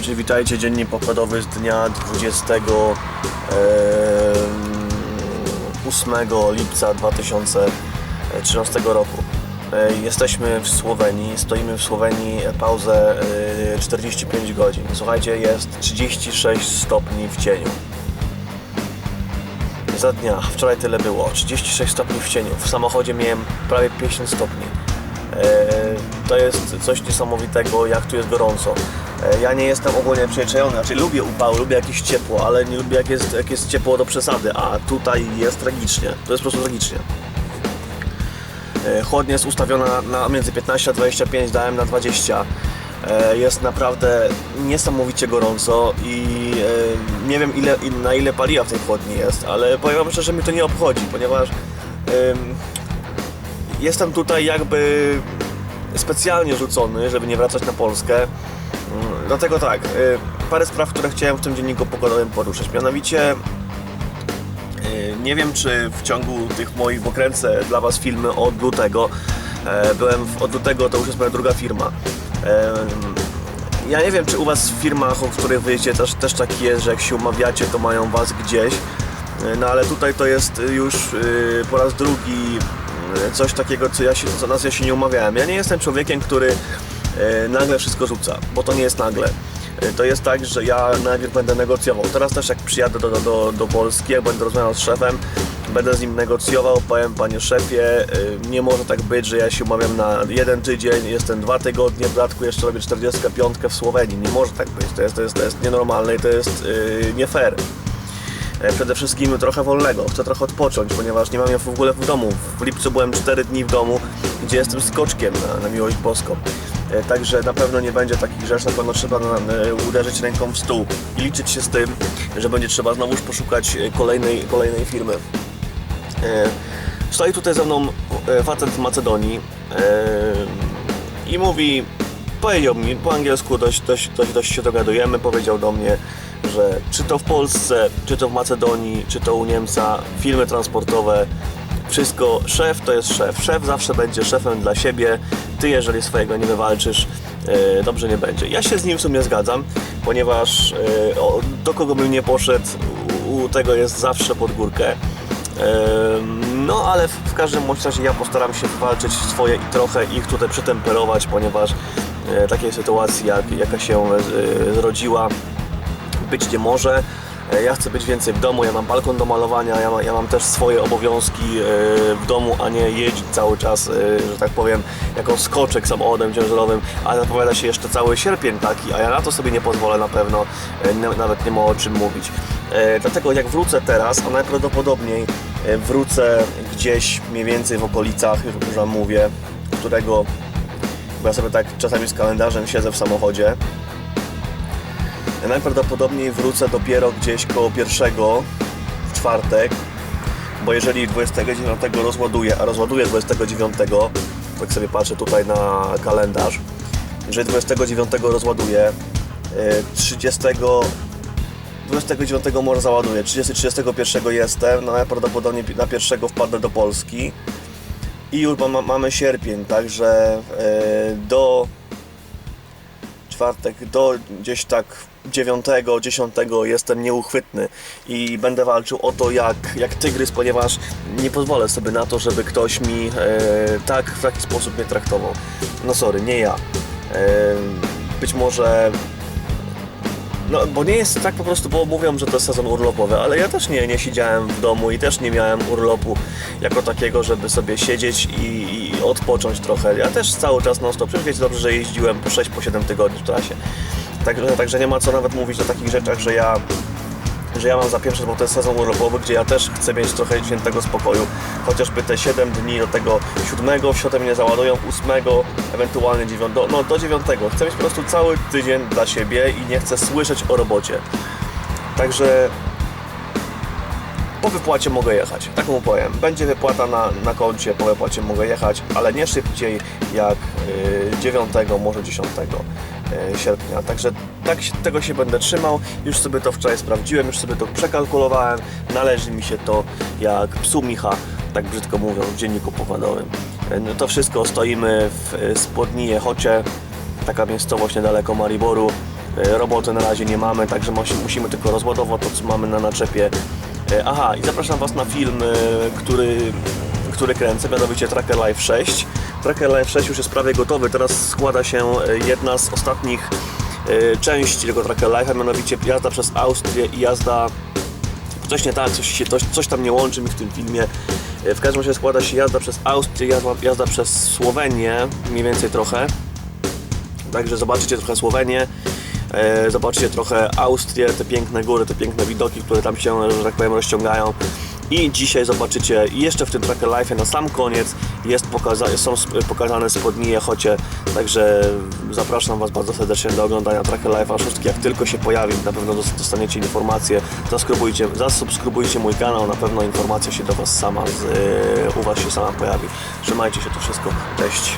Czy witajcie, dziennik pokładowy z dnia 28 lipca 2013 roku. E, Jesteśmy w Słowenii, stoimy w Słowenii pauzę e, 45 godzin. Słuchajcie, jest 36 stopni w cieniu. Za dnia, wczoraj tyle było, 36 stopni w cieniu. W samochodzie miałem prawie 50 stopni. E, To jest coś niesamowitego, jak tu jest gorąco. E, Ja nie jestem ogólnie przyzwyczajony, znaczy lubię upały, lubię jakieś ciepło, ale nie lubię jak jest, jak jest ciepło do przesady, a tutaj jest tragicznie. To jest po prostu tragicznie. E, Chłodnia jest ustawiona na między 15 a 25, dałem na 20. E, Jest naprawdę niesamowicie gorąco i nie wiem ile, na ile paliwa w tej chłodni jest, ale powiem wam szczerze, że mnie to nie obchodzi, ponieważ em, jestem tutaj jakby specjalnie rzucony, żeby nie wracać na Polskę. Dlatego tak, y, parę spraw, które chciałem w tym dzienniku pogodowym poruszyć. Mianowicie, y, nie wiem czy w ciągu tych moich, bo kręcę dla Was filmy od lutego. E, Byłem w, od lutego, to już jest moja druga firma. Ja nie wiem, czy u Was w firmach, w których wyjdziecie też, też tak jest, że jak się umawiacie, to mają Was gdzieś. E, No ale tutaj to jest już y, po raz drugi coś takiego, co, ja się, co nas ja się nie umawiałem. Ja nie jestem człowiekiem, który nagle wszystko rzuca, bo to nie jest nagle. Y, To jest tak, że ja najpierw będę negocjował. Teraz też jak przyjadę do, do, do Polski, jak będę rozmawiał z szefem, będę z nim negocjował, powiem panie szefie, y, nie może tak być, że ja się umawiam na jeden tydzień, jestem dwa tygodnie, w dodatku jeszcze robię 45 w Słowenii. Nie może tak być, to jest, to jest, to jest nienormalne i to jest yy, nie fair. E, Przede wszystkim trochę wolnego, chcę trochę odpocząć, ponieważ nie mam mnie w ogóle w domu. W lipcu byłem 4 dni w domu, gdzie jestem skoczkiem na, na miłość boską. E, Także na pewno nie będzie takich rzeczy, na pewno trzeba e, uderzyć ręką w stół i liczyć się z tym, że będzie trzeba znowuż poszukać e, kolejnej, kolejnej firmy. Stoi tutaj ze mną facet z Macedonii i mówi, powiedział mi po angielsku, dość, dość, dość, dość się dogadujemy, powiedział do mnie, że czy to w Polsce, czy to w Macedonii, czy to u Niemca, firmy transportowe, wszystko, szef to jest szef. Szef zawsze będzie szefem dla siebie. Ty, jeżeli swojego nie wywalczysz, e, dobrze nie będzie. Ja się z nim w sumie zgadzam, ponieważ e, do kogo bym nie poszedł, u, tego jest zawsze pod górkę. Em, No, ale w, każdym razie ja postaram się walczyć swoje i trochę ich tutaj przytemperować, ponieważ e, takiej sytuacji, jak, jaka się e, zrodziła, być nie może. E, Ja chcę być więcej w domu, ja mam balkon do malowania, ja, ma, ja mam też swoje obowiązki e, w domu, a nie jeździć cały czas, e, że tak powiem, jako skoczek samochodem ciężarowym, a zapowiada się jeszcze cały sierpień taki, a ja na to sobie nie pozwolę na pewno, na- nawet nie ma o czym mówić. Dlatego jak wrócę teraz, a najprawdopodobniej wrócę gdzieś mniej więcej w okolicach, już Wam mówię, którego, bo ja sobie tak czasami z kalendarzem siedzę w samochodzie, Najprawdopodobniej wrócę dopiero gdzieś koło pierwszego w czwartek, bo jeżeli 29 rozładuję, a rozładuję 29, tak sobie patrzę tutaj na kalendarz, jeżeli 29 rozładuję, y, 30 29 może załaduję, 30-31 jestem, no najprawdopodobniej na pierwszego wpadnę do Polski i już ma, mamy sierpień, także y, do czwartek do gdzieś tak 9, 10 jestem nieuchwytny i będę walczył o to jak, jak tygrys, ponieważ nie pozwolę sobie na to, żeby ktoś mi e, tak w taki sposób mnie traktował. No sorry, nie ja. E, być może no, bo nie jest tak po prostu, bo mówią, że to jest sezon urlopowy, ale ja też nie, nie siedziałem w domu i też nie miałem urlopu jako takiego, żeby sobie siedzieć i, i odpocząć trochę. Ja też cały czas non stop, przecież wiecie dobrze, że jeździłem po 6 po 7 tygodni w trasie. Także, także nie ma co nawet mówić o takich rzeczach, że ja że ja mam zapieprzać, bo to jest sezon urlopowy, gdzie ja też chcę mieć trochę świętego spokoju. Chociażby te 7 dni do tego 7, w środę mnie załadują, 8, ewentualnie 9, no do 9. Chcę mieć po prostu cały tydzień dla siebie i nie chcę słyszeć o robocie. Także po wypłacie mogę jechać, tak mu powiem. Będzie wypłata na, na koncie, po wypłacie mogę jechać, ale nie szybciej jak y, 9, może 10 y, sierpnia. Także tak tego się będę trzymał. Już sobie to wczoraj sprawdziłem, już sobie to przekalkulowałem. Należy mi się to jak psu Micha, tak brzydko mówiąc, w dzienniku pokładowym. Y, No to wszystko stoimy w y, Spodni Jechocie, taka miejscowość niedaleko Mariboru. E, Roboty na razie nie mamy, także musi- musimy tylko rozładować to, co mamy na naczepie. E, Aha, i zapraszam Was na film, e, który, który kręcę, mianowicie Tracker Live 6. Tracker Live 6 już jest prawie gotowy, teraz składa się e, jedna z ostatnich e, części tego Tracker Live, a mianowicie jazda przez Austrię i jazda coś nie tak, coś, się, coś, coś tam nie łączy mi w tym filmie. E, W każdym razie składa się jazda przez Austrię, jazda, jazda przez Słowenię, mniej więcej trochę. Także zobaczycie trochę Słowenię, e, zobaczycie trochę Austrię, te piękne góry, te piękne widoki, które tam się, że tak powiem, rozciągają. I dzisiaj zobaczycie, jeszcze w tym Tracker Life na sam koniec jest pokaza- są pokazane spodnie Jechocie, także zapraszam Was bardzo serdecznie do oglądania Tracker Life'a 6. Jak tylko się pojawi, na pewno dos- dostaniecie informacje. Zasubskrybujcie, zasubskrybujcie mój kanał, na pewno informacja się do Was sama, z, u Was się sama pojawi. Trzymajcie się, to wszystko. Cześć.